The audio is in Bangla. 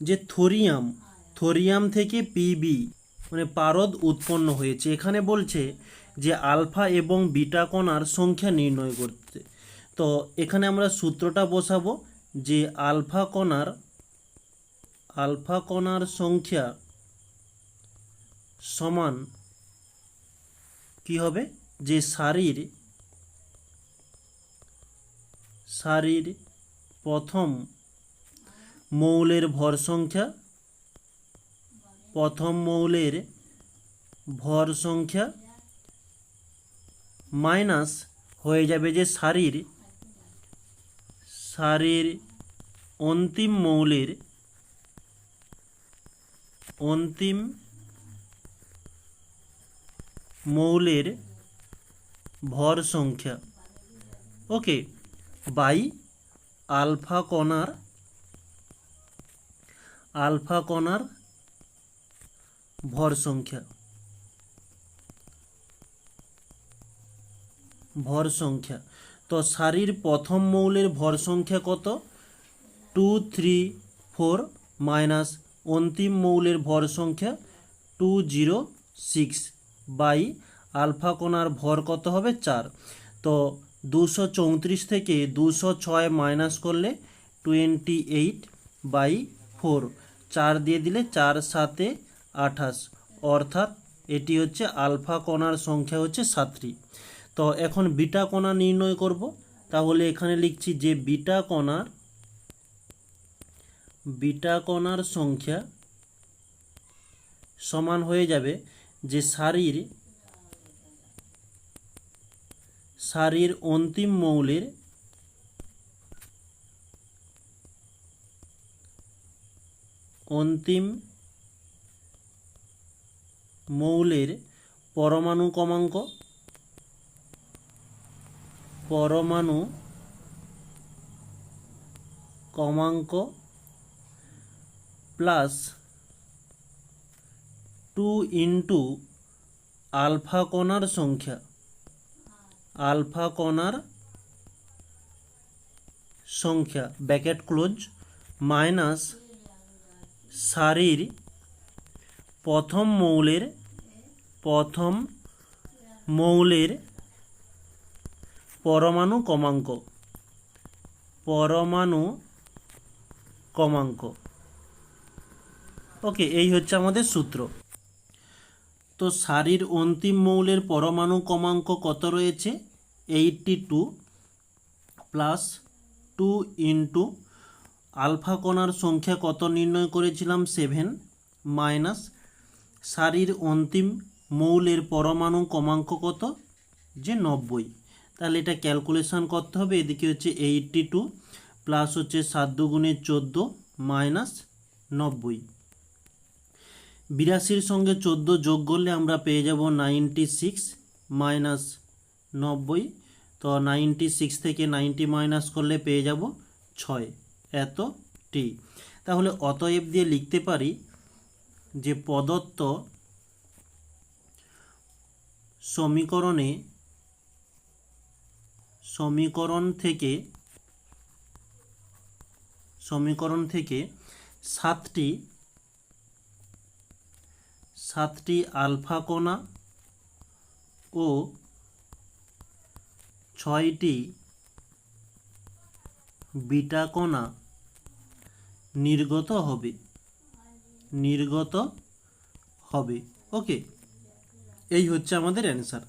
যে থোরিয়াম থোরিয়াম থেকে পিবি মানে পারদ উৎপন্ন হয়েছে। এখানে বলছে যে আলফা এবং বিটা কণার সংখ্যা নির্ণয় করতে। তো এখানে আমরা সূত্রটা বসাবো যে আলফা কণার আলফা কণার সংখ্যা সমান কি হবে? যে সারির সারির প্রথম মৌলের ভর সংখ্যা। প্রথম মৌলের ভর সংখ্যা মাইনাস হয়ে যাবে যে সারির সারির অন্তিম মৌলের অন্তিম মৌলের ভর সংখ্যা। ওকে, বাই, আলফা কণার আলফা কণার ভর সংখ্যা। ভর সংখ্যা। তো সারির প্রথম মৌলের ভর সংখ্যা কত? টু, থ্রি, ফোর মাইনাস অন্তিম মৌলের ভর সংখ্যা two, zero, six by alpha কোণার ভর কত হবে? চার। তো দুশো চৌত্রিশ থেকে দুশো ছয় মাইনাস করলে টোয়েন্টি এইট বাই ফোর। চার দিয়ে দিলে চার সাতে আঠাশ। অর্থাৎ এটি হচ্ছে আলফা কণার সংখ্যা হচ্ছে সাতটি তো এখন বিটা কণা নির্ণয় করব। তাহলে এখানে লিখছি যে বিটা কণার বিটা কণার সংখ্যা সমান হয়ে যাবে যে সারির সারির অন্তিম মৌলের অন্তিম মৌলের পরমাণু ক্রমাঙ্ক পরমাণু ক্রমাঙ্ক প্লাস টু ইন্টু আলফা কণার সংখ্যা। আলফা কণার সংখ্যা ব্যাকেট ক্লোজ মাইনাস সারির প্রথম মৌলের প্রথম মৌলের পরমাণু ক্রমাঙ্ক। পরমাণু ক্রমাঙ্ক। ওকে, এই হচ্ছে আমাদের সূত্র। তো সারির অন্তিম মৌলের পরমাণু ক্রমাঙ্ক কত রয়েছে? Eighty two plus two into alpha কণার সংখ্যা কত নির্ণয় করেছিলাম? সেভেন মাইনাস সারির অন্তিম মৌলের পরমাণু ক্রমাঙ্ক কত? যে নব্বই। তাহলে এটা ক্যালকুলেশন করতে হবে। এদিকে হচ্ছে এইটটি টু প্লাস হচ্ছে সাত দুগুণে চোদ্দ মাইনাস নব্বই। বিরাশির সঙ্গে চোদ্দ যোগ করলে আমরা পেয়ে যাব নাইনটি সিক্স মাইনাস নব্বই। তো নাইনটি সিক্স থেকে নাইনটি মাইনাস করলে পেয়ে যাব ছয়। এত টি তাহলে অতএব দিয়ে লিখতে পারি যে প্রদত্ত সমীকরণে সমীকরণ থেকে সমীকরণ থেকে সাতটি সাতটি আলফা কণা ও ছয়টি বিটা কণা নির্গত হবে। নির্গত হবে। ওকে এই হচ্ছে আমাদের অ্যান্সার